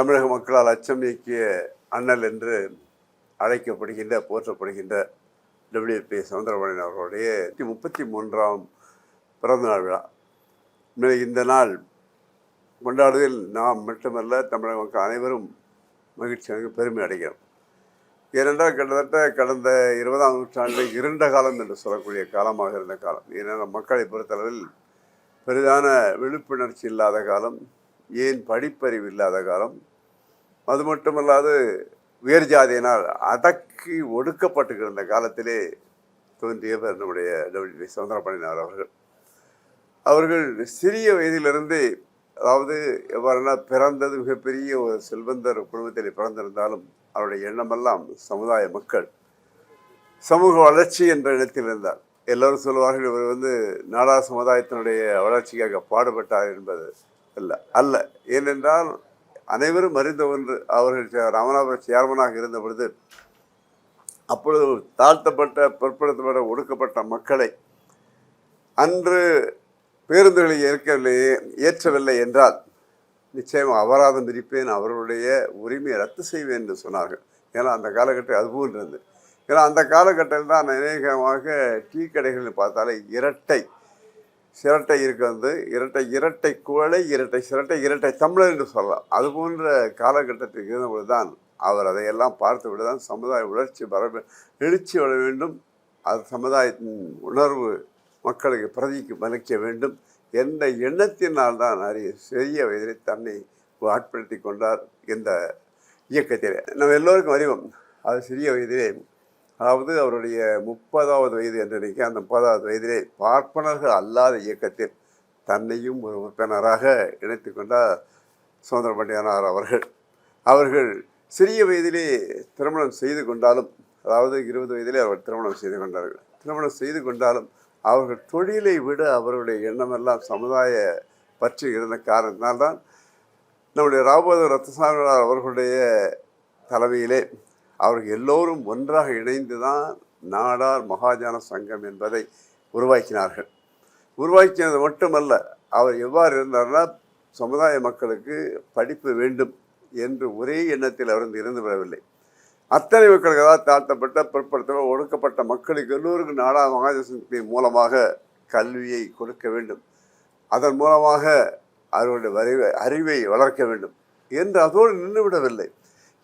தமிழக மக்களால் அச்சம் நீக்கிய அண்ணல் என்று அழைக்கப்படுகின்ற போற்றப்படுகின்ற டபிள்யூபி சவுந்தரபாண்டியன் அவர்களுடைய முப்பத்தி மூன்றாம் பிறந்தநாள் விழா. இந்த நாள் கொண்டாடுவதில் நாம் மட்டுமல்ல தமிழக மக்கள் அனைவரும் மகிழ்ச்சியாக பெருமை அடைகிறோம். ஏனென்றால் கிட்டத்தட்ட கடந்த இருபதாம் நூற்றாண்டில் இருண்ட காலம் என்று சொல்லக்கூடிய காலமாக இருந்த காலம். ஏனென்றால் மக்களை பொறுத்தளவில் பெரிதான விழிப்புணர்ச்சி இல்லாத காலம் ஏன் படிப்பறிவு இல்லாத காலம் அது மட்டுமல்லாது உயர் ஜாதியினால் அடக்கி ஒடுக்கப்பட்டு கிடந்த காலத்திலே தோன்றியவர் நம்முடைய டபிள்யூ பண்ணினார் அவர்கள். அவர்கள் சிறிய வயதிலிருந்தே அதாவது எவ்வாறுனா பிறந்தது மிகப்பெரிய ஒரு செல்வந்தர் குடும்பத்தில் பிறந்திருந்தாலும் அவருடைய எண்ணமெல்லாம் சமுதாய மக்கள் சமூக வளர்ச்சி என்ற இடத்தில் இருந்தார். எல்லோரும் சொல்லுவார்கள் இவர் வந்து நாடா சமுதாயத்தினுடைய வளர்ச்சிக்காக பாடுபட்டார் என்பது அல்ல. அல்ல. ஏனென்றால் அனைவரும் அறிந்த ஒன்று. அவர்கள் சே- ராமநாதபுரம் சேர்மனாக இருந்த பொழுது அப்பொழுது தாழ்த்தப்பட்ட பிற்படுத்தப்பட்ட ஒடுக்கப்பட்ட மக்களை அன்று பேருந்துகளை ஏற்கவில்லை ஏற்றவில்லை என்றால் நிச்சயம் அபராதம் விதிப்பேன் அவர்களுடைய உரிமையை ரத்து செய்வேன் என்று சொன்னார்கள். ஏன்னா அந்த காலகட்டம் அது இருந்தது. ஏன்னா அந்த காலகட்டத்தில் தான் அநேகமாக டீ கடைகள்னு பார்த்தாலே இரட்டை சிரட்டை இருக்க வந்து இரட்டை இரட்டை குழலை இரட்டை சிரட்டை இரட்டை தமிழர் என்று சொல்லலாம். அது போன்ற காலகட்டத்தில் இருந்தபோது தான் அவர் அதையெல்லாம் பார்த்து விட தான் சமுதாய வளர்ச்சி வர எழுச்சி வர வேண்டும். அது சமுதாயத்தின் உணர்வு மக்களுக்கு பிரதிக்கு மதிக்க வேண்டும் என்ற எண்ணத்தினால் தான் அறிய சிறிய வயதிலே தன்னை ஆட்படுத்தி கொண்டார் இந்த இயக்கத்திலே. நம்ம எல்லோருக்கும் அறிவோம் அது சிறிய வயதிலே அதாவது அவருடைய முப்பதாவது வயது என்று நினைக்க அந்த முப்பதாவது வயதிலே பார்ப்பனர்கள் அல்லாத இயக்கத்தில் தன்னையும் ஒரு உறுப்பினராக இணைத்து கொண்டார் சுதந்திரபண்டியனார் அவர்கள். அவர்கள் சிறிய வயதிலே திருமணம் செய்து கொண்டாலும் அதாவது இருபது வயதிலே அவர் திருமணம் செய்து கொண்டார்கள். திருமணம் செய்து கொண்டாலும் அவர்கள் தொழிலை விட அவருடைய எண்ணமெல்லாம் சமுதாய பற்றி இருந்த காரணத்தினால்தான் நம்முடைய ராபோத ரத்தசாமியார் அவர்களுடைய தலைமையிலே அவர்கள் எல்லோரும் ஒன்றாக இணைந்து தான் நாடார் மகாஜன சங்கம் என்பதை உருவாக்கினார்கள். உருவாக்கினது மட்டுமல்ல அவர் எவ்வாறு இருந்தார்னா சமுதாய மக்களுக்கு படிப்பு வேண்டும் என்று ஒரே எண்ணத்தில் அவர் இருந்து விடவில்லை. அத்தனை மக்களுக்கு தாழ்த்தப்பட்ட பிற்படுத்த ஒடுக்கப்பட்ட மக்களுக்கு எல்லோருக்கும் நாடா மகாஜனத்தின் மூலமாக கல்வியை கொடுக்க வேண்டும். அதன் மூலமாக அவர்களுடைய அறிவை அறிவை வளர்க்க வேண்டும். என்று அதோடு நின்றுவிடவில்லை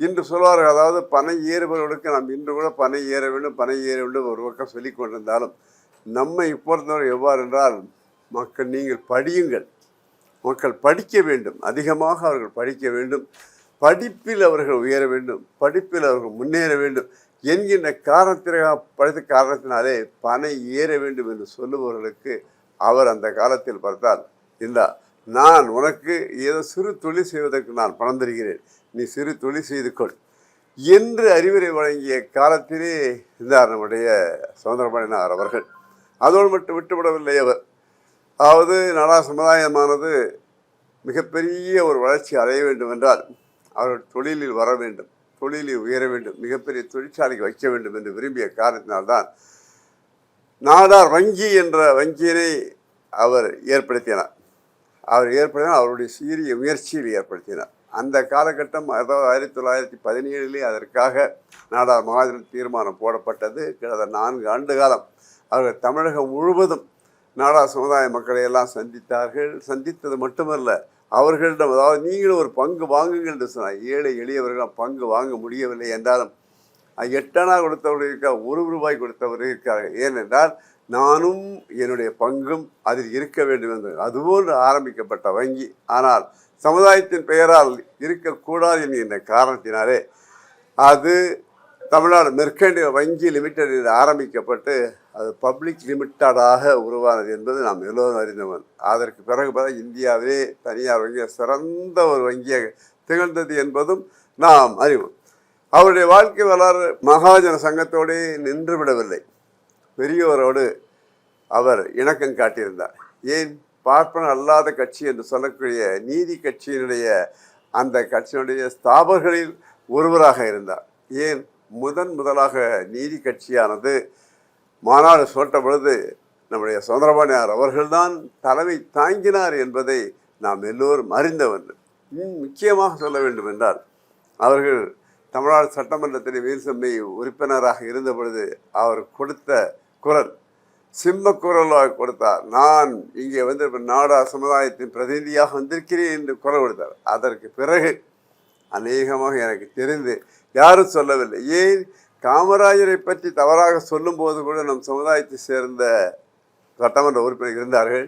இன்று சொல்வார்கள் அதாவது பனை ஏறுபவர்களுக்கு நாம் இன்று கூட பனை ஏற வேண்டும் பனை ஏற வேண்டும் ஒரு பக்கம் சொல்லி கொண்டிருந்தாலும் நம்மை பொறுத்தவரை எவ்வாறு என்றால் மக்கள் நீங்கள் படியுங்கள். மக்கள் படிக்க வேண்டும். அதிகமாக அவர்கள் படிக்க வேண்டும். படிப்பில் அவர்கள் உயர வேண்டும். படிப்பில் அவர்கள் முன்னேற வேண்டும் என்கின்ற காரணத்திற்காக படித்த காரணத்தினாலே பனை ஏற வேண்டும் என்று சொல்லுபவர்களுக்கு அவர் அந்த காலத்தில் பார்த்தால் இந்த நான் உனக்கு ஏதோ சிறு தொழில் செய்வதற்கு நான் பணம் தருகிறேன். நீ சிறு தொழில் செய்து கொள். என்று அறிவுரை வழங்கிய காலத்திலே இருந்தார் நம்முடைய சுதந்திரபாணினார் அவர்கள். அதோடு மட்டும் விட்டுவிடவில்லை அவர். அதாவது நாடா சமுதாயமானது மிகப்பெரிய ஒரு வளர்ச்சி அடைய வேண்டும் என்றால் அவர்கள் தொழிலில் வர வேண்டும் தொழிலில் உயர வேண்டும் மிகப்பெரிய தொழிற்சாலைக்கு வைக்க வேண்டும் என்று விரும்பிய காரணத்தினால்தான் நாடார் வங்கி என்ற வங்கியினை அவர் ஏற்படுத்தினார். அவர் ஏற்படுத்தினார் அவருடைய சீரிய முயற்சியில் ஏற்படுத்தினார். அந்த காலகட்டம் அதாவது ஆயிரத்தி தொள்ளாயிரத்தி பதினேழுலேயே அதற்காக நாடார் மகாஜன தீர்மானம் போடப்பட்டது. கிட்டத்தட்ட நான்கு ஆண்டு காலம் அவர்கள் தமிழகம் முழுவதும் நாடா சமுதாய மக்களை எல்லாம் சந்தித்தார்கள். சந்தித்தது மட்டுமல்ல அவர்களிடம் அதாவது நீங்களும் ஒரு பங்கு வாங்குங்கள் என்று சொன்னார். ஏழை எளியவர்களாம் பங்கு வாங்க முடியவில்லை என்றாலும் எட்டனா கொடுத்தவர்கள் இருக்கார் ஒரு ரூபாய் கொடுத்தவர்கள் இருக்கார்கள். ஏனென்றால் நானும் என்னுடைய பங்கும் அதில் இருக்க வேண்டும் என்று. அதுபோன்று ஆரம்பிக்கப்பட்ட வங்கி. ஆனால் சமுதாயத்தின் பெயரால் இருக்கக்கூடாது என்கின்ற காரணத்தினாலே அது தமிழ்நாடு மெர்கண்டியல் வங்கி லிமிடெட் ஆரம்பிக்கப்பட்டு அது பப்ளிக் லிமிட்டடாக உருவானது என்பது நாம் எல்லோரும் அறிந்தவன். அதற்கு பிறகு பார்த்தா இந்தியாவிலே தனியார் வங்கி சிறந்த ஒரு வங்கியாக திகழ்ந்தது என்பதும் நாம் அறிவோம். அவருடைய வாழ்க்கை வரலாறு மகாஜன சங்கத்தோடே நின்று விடவில்லை. பெரியோரோடு அவர் இணக்கம் காட்டியிருந்தார். ஏன்? பார்ப்பன அல்லாத கட்சி என்று சொல்லக்கூடிய நீதி கட்சியினுடைய அந்த கட்சியினுடைய ஸ்தாபர்களில் ஒருவராக இருந்தார். ஏன்? முதன் முதலாக நீதி கட்சியானது மாநாடு சொட்ட பொழுது நம்முடைய சுந்தரபாணியார் அவர்கள்தான் தலைமை தாங்கினார் என்பதை நாம் எல்லோரும் அறிந்தவன் முக்கியமாக சொல்ல வேண்டும் என்றால் அவர்கள் தமிழ்நாடு சட்டமன்றத்தின் வீரசம்மை உறுப்பினராக இருந்த பொழுது அவர் கொடுத்த குரல் சிம்ம குரலாக கொடுத்தார் நான் இங்கே வந்து நாடா சமுதாயத்தின் பிரதிநிதியாக வந்திருக்கிறேன் என்று குரல் கொடுத்தார். அதற்கு பிறகு அநேகமாக எனக்கு தெரிந்து யாரும் சொல்லவில்லை. ஏன்? காமராஜரை பற்றி தவறாக சொல்லும்போது கூட நம் சமுதாயத்தை சேர்ந்த சட்டமன்ற உறுப்பினர் இருந்தார்கள்.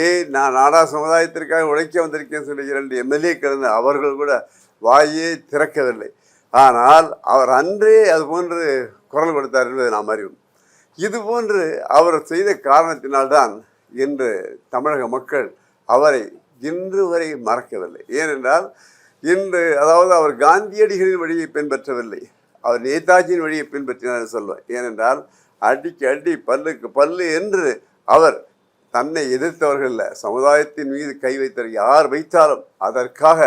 ஏன்? நான் நாடா சமுதாயத்திற்காக உழைக்க வந்திருக்கேன் சொல்லி இரண்டு எம்எல்ஏக்கள் இருந்த அவர்கள் கூட வாயே திறக்கவில்லை. ஆனால் அவர் அன்றே அது போன்று குரல் கொடுத்தார் என்பதை நாம் அறிவோம். இது போன்று அவர் செய்த காரணத்தினால்தான் இன்று தமிழக மக்கள் அவரை இன்று வரை மறக்கவில்லை. ஏனென்றால் இன்று அதாவது அவர் காந்தியடிகளின் வழியை பின்பற்றவில்லை. அவர் நேதாஜியின் வழியை பின்பற்றினார் என்று ஏனென்றால் அடிக்கு அடி பல்லுக்கு பல்லு என்று அவர் தன்னை எதிர்த்தவர்கள் சமுதாயத்தின் மீது கை வைத்தவர் யார் வைத்தாலும் அதற்காக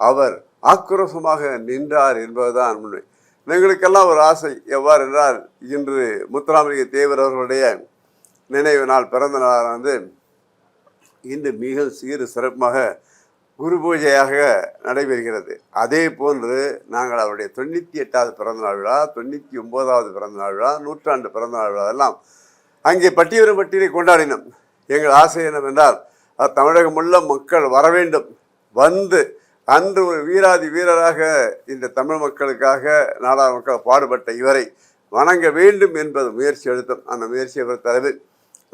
அவர் ஆக்ரோஷமாக நின்றார் என்பதுதான் உண்மை. எங்களுக்கெல்லாம் ஒரு ஆசை எவ்வாறு என்றால் இன்று முத்துராமலிங்க தேவர் அவர்களுடைய நினைவு நாள் பிறந்த நாளானது இன்று மிக சீறு சிறப்பாக குரு பூஜையாக நடைபெறுகிறது. அதே போன்று நாங்கள் அவருடைய தொண்ணூற்றி எட்டாவது பிறந்தநாள் விழா தொண்ணூற்றி ஒம்போதாவது பிறந்தநாள் விழா நூற்றாண்டு பிறந்தநாள் விழா எல்லாம் அங்கே பட்டியலும் பட்டியலை கொண்டாடினோம். எங்கள் ஆசை என்னவென்றால் தமிழகம் தமிழகமுள்ள மக்கள் வர வேண்டும் வந்து அன்று ஒரு வீராதி வீரராக இந்த தமிழ் மக்களுக்காக நாடா மக்கள் பாடுபட்ட இவரை வணங்க வேண்டும் என்பது முயற்சி எடுத்தோம். அந்த முயற்சியை பொறுத்தளவில்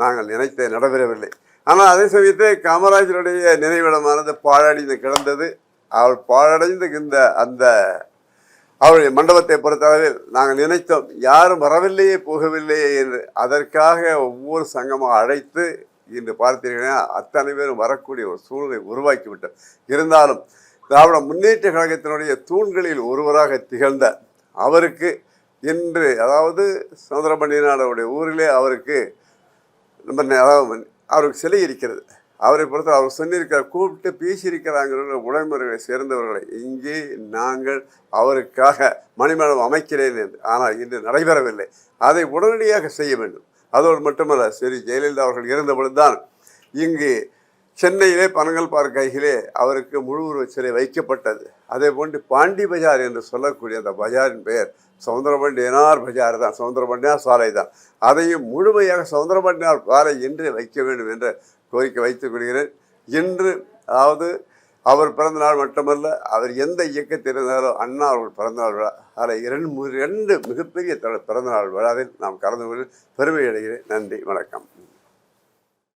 நாங்கள் நினைத்த நடைபெறவில்லை. ஆனால் அதே சமயத்தில் காமராஜருடைய நினைவிடமானது பாழடைந்து கிடந்தது. அவள் பாழடைந்து இந்த அந்த அவருடைய மண்டபத்தை பொறுத்தளவில் நாங்கள் நினைத்தோம் யாரும் வரவில்லையே போகவில்லையே என்று. அதற்காக ஒவ்வொரு சங்கமாக அழைத்து இன்று பார்த்தீங்கன்னா அத்தனை பேரும் வரக்கூடிய ஒரு சூழ்நிலை உருவாக்கி விட்டோம் இருந்தாலும் திராவிட முன்னேற்ற கழகத்தினுடைய தூண்களில் ஒருவராக திகழ்ந்த அவருக்கு இன்று அதாவது சுந்தரபண்டினாருடைய ஊரிலே அவருக்கு நம்ம அதாவது அவருக்கு சிலை இருக்கிறது. அவரை பொறுத்த அவர் சொல்லியிருக்கிற கூப்பிட்டு பேசியிருக்கிறாங்கிற உடைமுறைகளை சேர்ந்தவர்களை இங்கே நாங்கள் அவருக்காக மணிமண்டபம் அமைக்கிறேன் என்று. ஆனால் இன்று நடைபெறவில்லை. அதை உடனடியாக செய்ய வேண்டும். அதோடு மட்டுமல்ல சரி ஜெயலலிதா அவர்கள் இருந்த தான் இங்கு சென்னையிலே பனங்கள் பார்க் அருகிலே அவருக்கு முழு உருவச் சிலை வைக்கப்பட்டது. அதே போன்று பாண்டி பஜார் என்று சொல்லக்கூடிய அந்த பஜாரின் பெயர் சவுந்தரபண்டியனார் பஜார் தான். சவுந்தரபண்டியார் சாலை தான். அதையும் முழுமையாக சவுந்தரபண்டியார் சாலை என்று வைக்க வேண்டும் என்ற கோரிக்கை வைத்துக் கொள்கிறேன். இன்று அதாவது அவர் பிறந்த நாள் மட்டுமல்ல அவர் எந்த இயக்கத்தில் இருந்தாலும் அண்ணா அவர்கள் பிறந்தநாள் விழா அதில் இரண்டு ரெண்டு இரண்டு மிகப்பெரிய த- பிறந்தநாள் விழாவில் நாம் கலந்து கொண்டு பெருமை அடைகிறேன். நன்றி வணக்கம்.